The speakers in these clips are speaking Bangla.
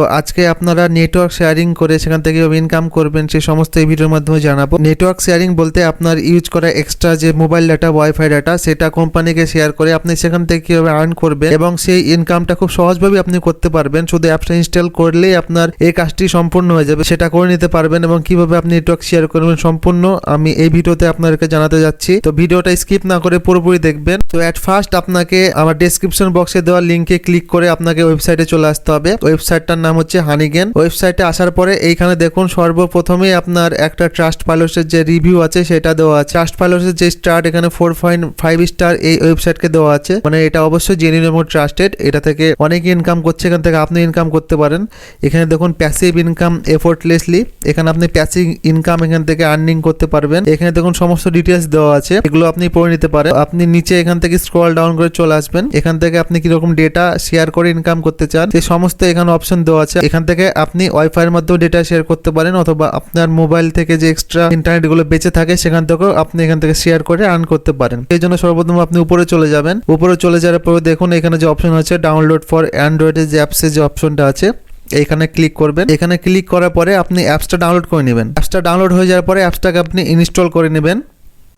তো আজকে আপনারা নেটওয়ার্ক শেয়ারিং করে সেখান থেকে ইনকাম করবেন, সেই সমস্ত এই ভিডিওর মাধ্যমে জানাব। নেটওয়ার্ক শেয়ারিং বলতে আপনার ইউজ করা এক্সট্রা যে মোবাইল ডাটা ওয়াইফাই ডাটা সেটা কোম্পানিকে শেয়ার করে আপনি সেখান থেকে কীভাবে আর্ন করবেন এবং সেই ইনকামটা খুব সহজভাবে আপনি করতে পারবেন। শুধু অ্যাপটা ইনস্টল করলেই আপনার এই কাজটি সম্পূর্ণ হয়ে যাবে। সেটা করে নিতে পারবেন এবং কীভাবে আপনি নেটওয়ার্ক শেয়ার করবেন সম্পূর্ণ আমি এই ভিডিওতে আপনাদেরকে জানাতে যাচ্ছি। তো ভিডিওটা স্কিপ না করে পুরোপুরি দেখবেন। তো অ্যাট ফার্স্ট আপনাকে আমার ডেসক্রিপশন বক্সে দেওয়া লিঙ্কে ক্লিক করে আপনাকে ওয়েবসাইটে চলে আসতে হবে। ওয়েবসাইটটার নাম হচ্ছে হানিগেন। ওয়েবসাইটে আসার পরে এইখানে দেখুন সর্বপ্রথমে আপনার একটা ট্রাস্ট পাইলটসের যে রিভিউ আছে সেটা দেওয়া আছে। ট্রাস্ট পাইলটসের যে স্টার্ট এখানে ফোর পয়েন্ট ফাইভ স্টার এই ওয়েবসাইটকে দেওয়া আছে। মানে এটা অবশ্যই জেনুইন এবং ট্রাস্টেড এটা থেকে অনেকে ইনকাম করছে, এখান থেকে আপনি ইনকাম করতে পারেন। এখানে দেখুন প্যাসিভ ইনকাম এফোর্টলেসলি এখানে আপনি প্যাসিভ ইনকাম এখান থেকে আর্নিং করতে পারবেন। এখানে দেখুন সমস্ত ডিটেলস দেওয়া আছে। এগুলো আপনি পড়ে নিতে পারেন। আপনি নিচে এখান থেকে স্ক্রল ডাউন করে চলে আসবেন। এখান থেকে আপনি কীরকম ডেটা শেয়ার করে ইনকাম করতে চান, সেই সমস্ত এখানে অপশন দেওয়া আছে, এখান থেকে আপনি ওয়াইফাই এর মাধ্যমে ডেটা শেয়ার করতে পারেন অথবা আপনার মোবাইল থেকে যে এক্সট্রা ইন্টারনেটগুলো বেঁচে থাকে, সেখান থেকেও আপনি এখান থেকে শেয়ার করে আর্ন করতে পারেন। এই জন্য সর্বপ্রথম আপনি উপরে চলে যাবেন। উপরে চলে যাওয়ার পরে দেখুন, এখানে যে অপশন আছে ডাউনলোড ফর অ্যান্ড্রয়েডের যে অ্যাপসের যে অপশনটা আছে এখানে ক্লিক করবেন। এখানে ক্লিক করার পরে আপনি অ্যাপসটা ডাউনলোড করে নেবেন। অ্যাপসটা ডাউনলোড হয়ে যাওয়ার পরে অ্যাপসটাকে আপনি ইনস্টল করে নেবেন।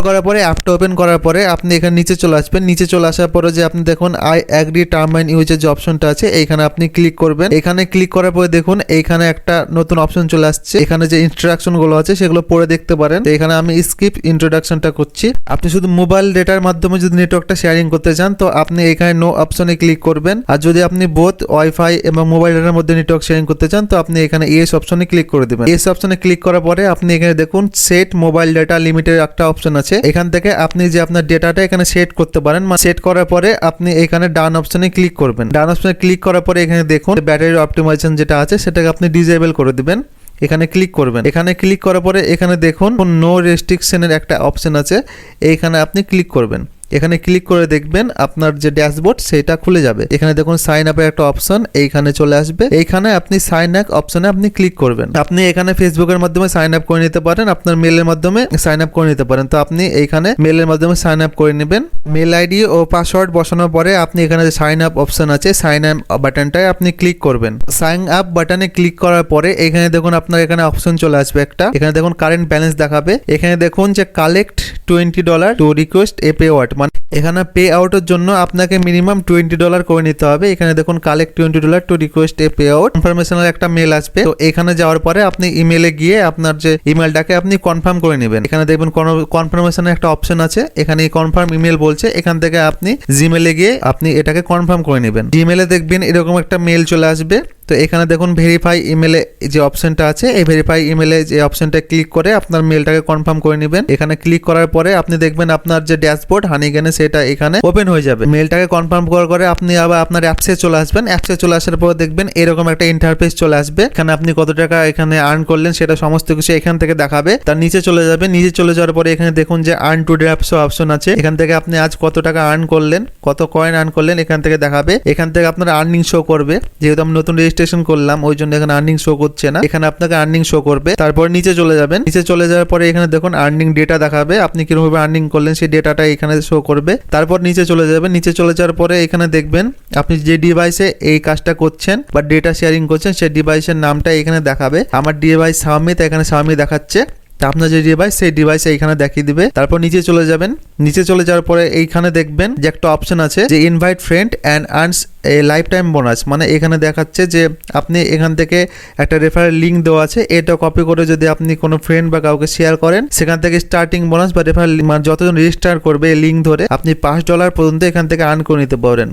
করার পরে অ্যাপটা ওপেন করার পরে আপনি এখানে নিচে চলে আসবেন। নিচে চলে আসার পরে যে আপনি দেখুন আই অ্যাগ্রি টার্ম অ্যান্ড ইউজের যে অপশনটা আছে, এইখানে আপনি ক্লিক করবেন। এখানে ক্লিক করার পরে দেখুন, এইখানে একটা নতুন অপশন চলে আসছে। এখানে যে ইনস্ট্রাকশনগুলো আছে, সেগুলো পড়ে দেখতে পারেন। এখানে আমি স্কিপ ইন্ট্রোডাকশনটা করছি। আপনি শুধু মোবাইল ডেটার মাধ্যমে যদি নেটওয়ার্কটা শেয়ারিং করতে চান, তো আপনি এখানে নো অপশনে ক্লিক করবেন। আর যদি আপনি বোথ ওয়াইফাই এবং মোবাইল ডেটার মধ্যে নেটওয়ার্ক শেয়ারিং করতে চান, তো আপনি এখানে এস অপশনে ক্লিক করে দেবেন। এস অপশনে ক্লিক করার পরে আপনি এখানে দেখুন সেট মোবাইল ডেটা লিমিটেড একটা অপশন আছে। এখান থেকে আপনি যে আপনার ডেটাটা এখানে সেট করতে পারেন সেট করার পরে আপনি এখানে ডান অপশনে ক্লিক করবেন। ডান অপশনে ক্লিক করার পরে এখানে দেখুন ব্যাটারি অপটিমাইজেশন যেটা আছে, সেটাকে আপনি ডিজেবল করে দিবেন। এখানে ক্লিক করবেন। এখানে ক্লিক করার পরে এখানে দেখুন নো রেস্ট্রিকশনের একটা অপশন আছে। এইখানে আপনি ক্লিক করবেন। এখানে ক্লিক করে দেখবেন আপনার যে ড্যাশবোর্ড সেটা খুলে যাবে। এখানে দেখুন সাইন আপের একটা অপশন এইখানে চলে আসবে। এইখানে আপনি সাইন আপ অপশনে আপনি ক্লিক করবেন। আপনি এখানে ফেসবুকের মাধ্যমে সাইন আপ করে নিতে পারেন, আপনার মেলের মাধ্যমে সাইন আপ করে নিতে পারেন। তো আপনি এইখানে মেলের মাধ্যমে সাইন আপ করে নেবেন। মেল আইডি ও পাসওয়ার্ড বসানোর পরে আপনি এখানে যে সাইন আপ অপশন আছে সাইন আপ বাটনটায় আপনি ক্লিক করবেন। সাইন আপ বাটনে ক্লিক করার পরে এখানে দেখুন আপনার এখানে অপশন চলে আসবে একটা। এখানে দেখুন কারেন্ট ব্যালেন্স দেখাবে। এখানে দেখুন যে collect twenty dollar to request a pay out মানে এখানে পে আউটের জন্য আপনাকে মিনিমাম টোয়েন্টি ডলার করে নিতে হবে। এখানে দেখুন collect twenty dollar to request a pay out কনফার্মেশনের একটা মেল আসবে। তো এখানে যাওয়ার পরে আপনি ইমেলে গিয়ে আপনার যে ইমেলটাকে আপনি কনফার্ম করে নেবেন। এখানে দেখবেন কনফার্মেশনের একটা অপশন আছে। এখানে কনফার্ম ইমেল বলছে। এখান থেকে আপনি জিমেলে গিয়ে আপনি এটাকে কনফার্ম করে নেবেন। জিমেলে দেখবেন, এরকম একটা মেল চলে আসবে। তো এখানে দেখুন ভেরিফাই ইমেলে যে অপশনটা আছে, এই ভেরিফাই ইমেলে যে অপশনটা ক্লিক করে আপনার মেলটাকে কনফার্ম করে নেবেন। এখানে ক্লিক করার পরে আপনি দেখবেন, আপনার যে ড্যাশবোর্ড হানিগেনে সেটা এখানে ওপেন হয়ে যাবে। মেলটাকে কনফার্ম করার পরে আপনি আবার আপনার অ্যাপসে চলে আসবেন। অ্যাপসে চলে আসার পর দেখবেন এরকম একটা ইন্টারফেস চলে আসবে। এখানে আপনি কত টাকা এখানে আর্ন করলেন সেটা সমস্ত কিছু এখান থেকে দেখাবে। তার নিচে চলে যাবে। নিচে চলে যাওয়ার পরে এখানে দেখুন যে আর্ন টুডে অ্যাপস অপশন আছে। এখান থেকে আপনি আজ কত টাকা আর্ন করলেন, কত কয়েন আর্ন করলেন এখান থেকে দেখাবে। এখান থেকে আপনার আর্নিং শো করবে। যেহেতু আমি নতুন রেজিস্ট্রেশন করলাম, ওই জন্য এখানে আর্নিং শো করছে না। এখানে আপনাকে আর্নিং শো করবে। তারপর নিচে চলে যাবেন। নিচে চলে যাওয়ার পরে এখানে দেখুন আর্নিং ডেটা দেখাবে। আপনি কীরকম আর্নিং করলেন, সেই ডেটাটা এখানে শো করবে। তারপর নিচে চলে যাবেন। নিচে চলে যাওয়ার পরে এখানে দেখবেন, আপনি যে ডিভাইসে এই কাজটা করছেন বা ডেটা শেয়ারিং করছেন, সেই ডিভাইসের নামটা এখানে দেখাবে। আমার ডিভাইস সামিত তো এখানে সামি দেখাচ্ছে। তা আপনার যে ডিভাইস সেই ডিভাইসে এখানে দেখিয়ে দিবে। তারপর নিচে চলে যাবেন। নিচে চলে যাওয়ার পরে এইখানে দেখবেন যে একটা অপশন আছে যে invite friend and earns a lifetime bonus মানে এখানে দেখাচ্ছে যে আপনি এখান থেকে একটা রেফারেল লিঙ্ক দেওয়া আছে, এটা কপি করে যদি আপনি কোনো ফ্রেন্ড বা কাউকে শেয়ার করেন, সেখান থেকে স্টার্টিং বোনাস বা রেফারেল মানে যতজন রেজিস্টার করবে এই লিঙ্ক ধরে আপনি পাঁচ ডলার পর্যন্ত এখান থেকে আর্ন করে নিতে পারেন।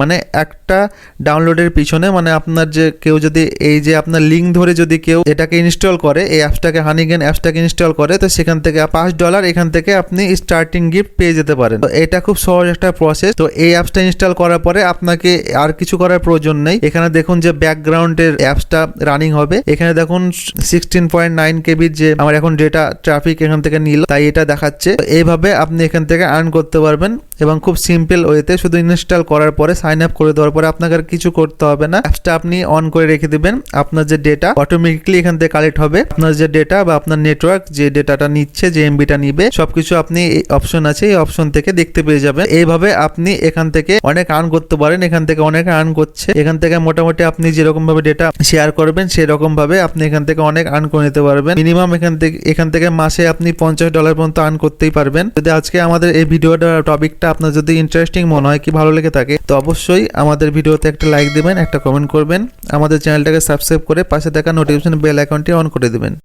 মানে একটা ডাউনলোডের পিছনে মানে আপনার যে কেউ যদি এই যে আপনার লিঙ্ক ধরে যদি কেউ এটাকে ইনস্টল করে, এই অ্যাপসটাকে হানিগেন অ্যাপসটাকে ইনস্টল করে, তো সেখান থেকে পাঁচ ডলার এখান থেকে আপনি স্টার্টিং গিফট পেয়ে যেতে পারেন। তো এটা খুব সহজ একটা প্রসেস তো এই অ্যাপসটা ইনস্টল করার পরে আপনাকে আর কিছু করার প্রয়োজন নেই। এখানে দেখুন যে ব্যাকগ্রাউন্ডের অ্যাপসটা রানিং হবে। এখানে দেখুন সিক্সটিন পয়েন্ট নাইন কেবির যে আমার এখন ডেটা ট্রাফিক এখান থেকে নিল, তাই এটা দেখাচ্ছে। এইভাবে আপনি এখান থেকে আর্ন করতে পারবেন। এবং খুব সিম্পল ওয়েতে শুধু ইনস্টল করার পরে সাইন আপ করে দেওয়ার পরে আপনাকে আর কিছু করতে হবে না। অ্যাপসটা আপনি অন করে রেখে দিবেন। আপনার যে ডেটা অটোমেটিকলি এখান থেকে কালেক্ট হবে। আপনার যে ডেটা বা আপনার নেটওয়ার্ক যে ডেটাটা নিচ্ছে, যে এমবিটা নিবে, সবকিছু আপনি এই অপশন আছে, এই অপশন থেকে দেখতে পেয়ে যাবেন। এইভাবে আপনি এখান থেকে অনেক আর্ন করতে পারেন। এখান থেকে অনেক আর্ন করছে। এখান থেকে মোটামুটি আপনি যেরকম ভাবে ডেটা শেয়ার করবেন সেরকম ভাবে আপনি এখান থেকে অনেক আর্ন করে নিতে পারবেন। মিনিমাম এখান থেকে এখান থেকে মাসে আপনি পঞ্চাশ ডলার পর্যন্ত আর্ন করতেই পারবেন। যদি আজকে আমাদের এই ভিডিওটা টপিকটা আপনার যদি ইন্টারেস্টিং মনে হয়, কি ভালো লেগে থাকে, তো অবশ্যই আমাদের ভিডিওতে একটা লাইক দেবেন, একটা কমেন্ট করবেন। আমাদের চ্যানেলটাকে সাবস্ক্রাইব করে পাশে থাকা নোটিফিকেশন বেল অ্যাকাউন্টটি অন করে দিবেন।